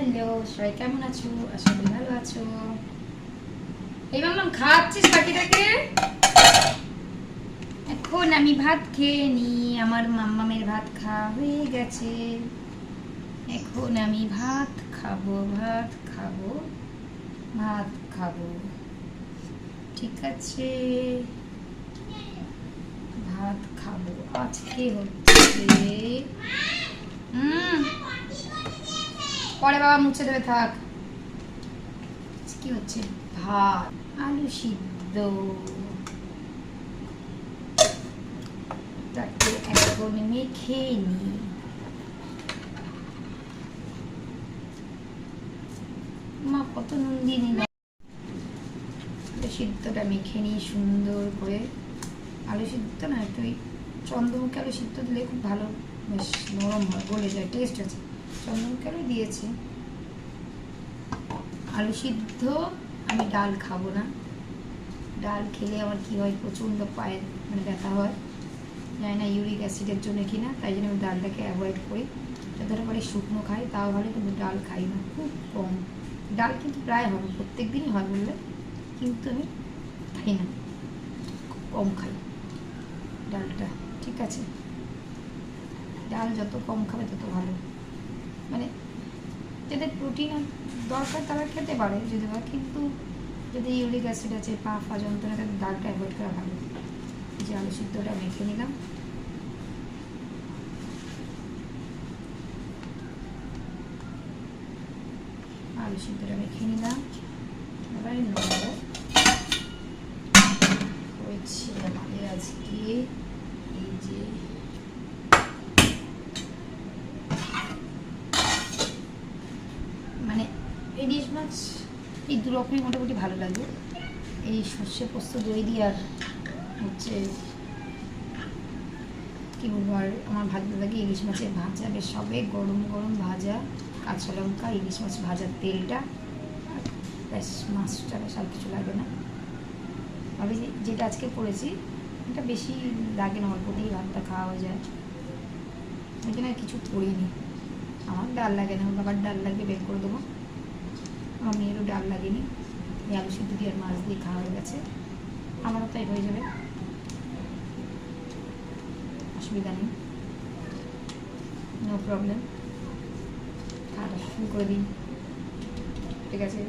Hello সবাই কেমন আছো? আশা করি ভালো আছো। এই ভাবলাম খাচ্ছিস পাখিটাকে এখন আমি ভাত খেয়ে নি আমার মাম্মামের ভাত খাওয়া হয়ে গেছে। এখন আমি ভাত খাব ভাত খাব ভাত খাব। ঠিক আছে। ভাত খাব। আজকে হচ্ছে হুম পরে বাবা মুছে দেবে, থাক। কি হচ্ছে? ভাত, আলু সিদ্ধ। মা, কত নুন সিদ্ধটা মেখে নিই সুন্দর করে। আলু সিদ্ধ না ওই চন্দ্রমুখী আলু সিদ্ধ দিলে খুব ভালো। বেশ নরম হয় বলে যায় টেস্ট আছে। চন্দ্রমুখী আলু দিয়েছি। আলু সিদ্ধ, আমি ডাল খাব না। ডাল খেলে আমার কি হয়, প্রচণ্ড পায়ের মানে ব্যথা হয়। জানি না ইউরিক অ্যাসিডের জন্য কি না তাই জন্য আমি ডালটাকে অ্যাভয়েড করি। যতটা পারি শুকনো খাই, তাও ভালো, কিন্তু ডাল খাই না, খুব কম। ডাল কিন্তু প্রায় হবে প্রত্যেক দিনই হয় বললে, কিন্তু আমি খাই না, খুব কম খাই ডালটা, ঠিক আছে? ডাল যত কম খাবে, তত ভালো। মানে যাদের প্রোটিন দরকার তারা খেতে পারে, যদি বা কিন্তু যদি ইউরিক অ্যাসিড আছে, পা ফা যন্ত্রণা, তাদের ডালটা অ্যাভয়েড করা ভালো। যে আলু সিদ্ধটা মেখে নিলাম। আলু সিদ্ধটা মেখে নিলাম। এবার করেছি আমাদের আজকে এই যে মানে ইলিশ মাছ, এই দু রকমই মোটামুটি ভালো লাগে। এই সর্ষে পোস্ত দই দিয়ে আর হচ্ছে কি বলব আর আমার ভালো লাগে ইলিশ মাছের ভাজা। বেশ সবে গরম গরম ভাজা, কাঁচা লঙ্কা, ইলিশ মাছ ভাজার তেলটা ব্যাস মাছটা বেশ আর কিছু লাগে না। আমি যেটা আজকে করেছি, এটা বেশি লাগে না, অল্প দিয়েই ভাতটা খাওয়া হয়ে যায় এখানে আর কিছু করিনি। আমার ডাল লাগে না, বাবার ডাল লাগবে বের করে দেবো। আমার মেয়েরও ডাল লাগিনি আলু সিদ্ধ দিয়ে আর মাছ দিয়ে খাওয়া হয়ে গেছে। আমারও তাই হয়ে যাবে। অসুবিধা নেই। নো প্রবলেম খাওয়াটা শুরু করে দিন ঠিক আছে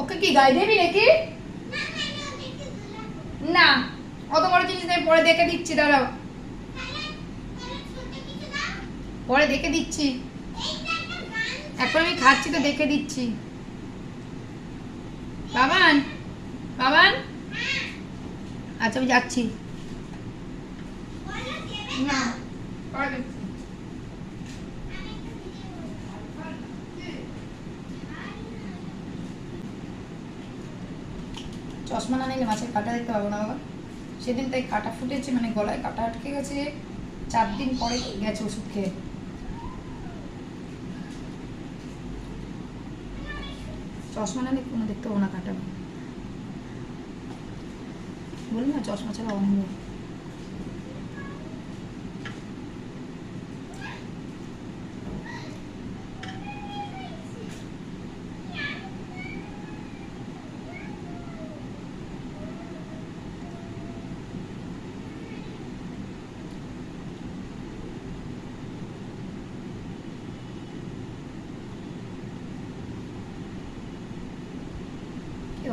ওকে কি গায়ে দেবি নাকি? না। অত বড় জিনিস নেই, পরে দেখে দিচ্ছি, দাঁড়াও। পরে দেখে দিচ্ছি। এখন আমি খাচ্ছি তো, দেখে দিচ্ছি। বাবান বাবান। আচ্ছা আমি যাচ্ছি। না। চশমা না নিলে মাছের কাটা দেখতে পাবো না বাবা। সেদিন তাই কাটা ফুটেছে মানে গলায় কাটা আটকে গেছে। চার দিন পরে গেছে ওষুধ খেয়ে। চশমা না কোনো দেখতে পাবো না কাটা। বলুন না, চশমা ছাড়া অন্ধ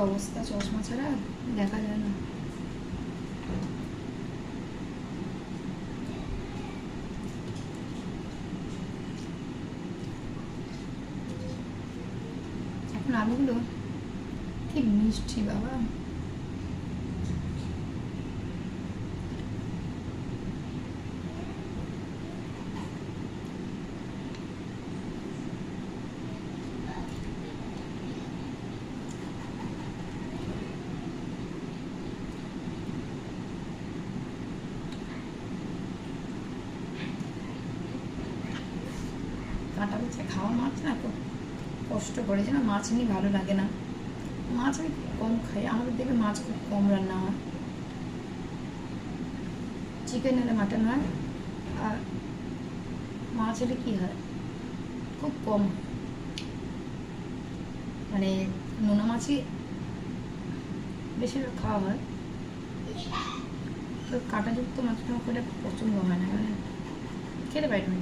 অবস্থা চশমা ছাড়া দেখা যায় না। এখন আলুগুলো কি মিষ্টি বাবা। কাঁটা বেছে খাওয়া মাছ না খুব কষ্ট করে যেন মাছ নিয়ে ভালো লাগে না। মাছ আমি কম খাই, আমাদের দিকে মাছ খুব কম রান্না হয়। চিকেন হলে মাটন হয়, আর মাছ হলে কী হয়? খুব কম। মানে নোনা মাছই বেশিরভাগ খাওয়া হয়। তো কাঁটাযুক্ত মাছটা একটা পছন্দ হয় না মানে খেতে পারি না।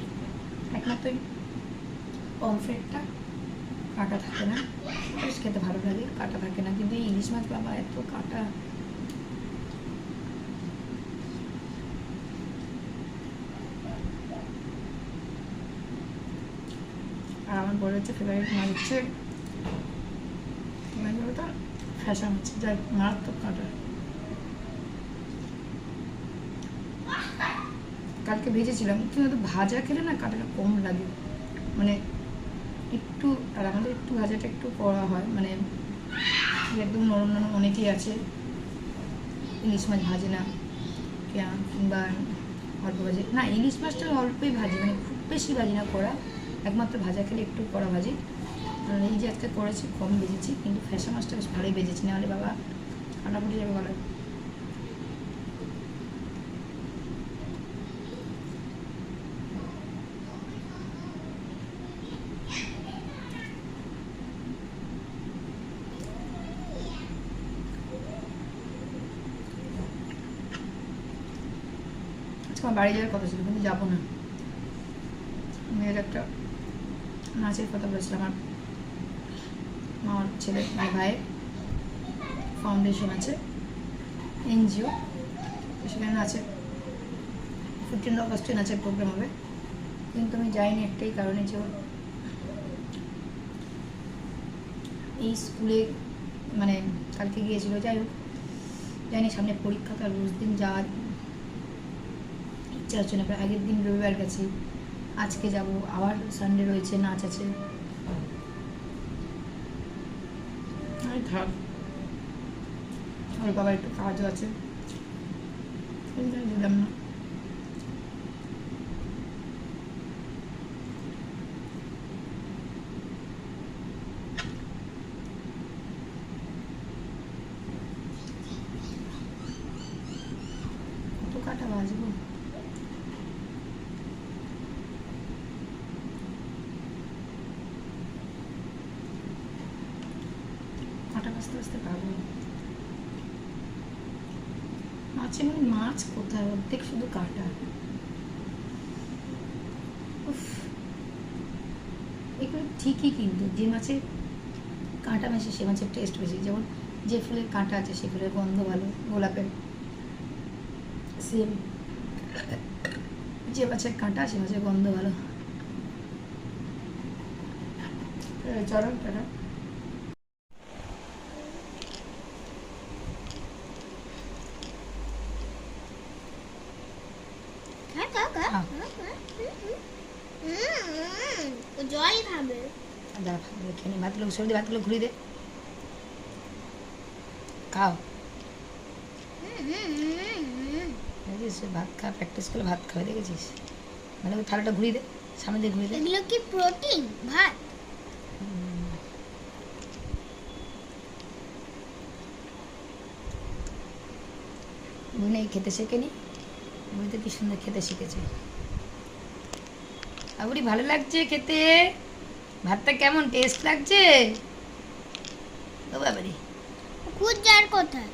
একমাত্র পমফ্রেটটা কাঁটা থাকে না। বেশ খেতে ভালো লাগে, কাঁটা থাকে না। কিন্তু ইলিশ মাছ বাবা এত কাঁটা। আর আমার বড় হচ্ছে ফেভারিট মাছ হচ্ছে ওটা ফ্যাশন হচ্ছে যাই মারাত্মক কাঁটা। কালকে ভেজেছিলাম, কিন্তু ভাজা খেলে না কাঁটাটা কম লাগে। মানে একটু আর আমাদের একটু ভাজাটা একটু করা হয় মানে একদম নরম নরম অনেকেই আছে। ইলিশ মাছ ভাজে না কিংবা অল্প ভাজে, না, ইলিশ মাছটা অল্পই ভাজি মানে খুব বেশি ভাজি না করা, একমাত্র ভাজা খেলে একটু করা ভাজি। আর এই যে আজকে করেছি, কম ভেজেছি কিন্তু ফ্যাসা মাছটা বেশ ভালোই ভেজেছি নাহলে বাবা কাটা ফুটে যাবে গলায় আজকে আমার বাড়ি যাওয়ার কথা ছিল, কিন্তু যাব না। মেয়ের একটা নাচের কথা বলেছিলাম আমার। আমার ছেলে মানে ভাইয়ের ফাউন্ডেশন আছে, এনজিও সেখানে নাচের ফিফটিন অগস্টে নাচের প্রোগ্রাম হবে। কিন্তু আমি যাইনি একটাই কারণে যে এই স্কুলে মানে কালকে গিয়েছিল। যাই হোক, জানি সামনে পরীক্ষা, তার রোজ দিন যাওয়ার ইচ্ছা হচ্ছে না আগের দিন রবিবার গেছি আজকে যাব আবার সানডে রয়েছে নাচ আছে। থাক। ওর বাবার একটু কাজও আছে দিলাম না। কত কাটা বাজবো? বাজতে পারব। মাছে মানে মাছ কোথায়? অর্ধেক শুধু কাটা। এগুলো ঠিকই কিন্তু যে মাছের কাঁটা বেশি সে মাছের টেস্ট বেশি। যেমন যে ফুলের কাঁটা আছে, সে ফুলের গন্ধ ভালো, গোলাপের সেম যে মাছের কাঁটা, সে মাছের গন্ধ ভালো। চলো, টাটা হ্যাঁ খা খা হ্যাঁ। ও জল খাবে দাঁড়া দেখে নি ভাতগুলো ভাতগুলো ঘুরিয়ে দে। খাও। দেখেছিস ভাত খা প্র্যাকটিস করলে ভাত খাবে দেখেছিস? মানে থালাটা ঘুরিয়ে দে সামনে দিয়ে ঘুরিয়ে দে। এগুলো কি প্রোটিন ভাত? বুনে খেতে শেখেনি তো কি সুন্দর খেতে শিখেছে। আবুড়ি ভালো লাগছে খেতে? ভাতটা কেমন টেস্ট লাগছে? ও বাবারি। খুঁজ যার কোথায়?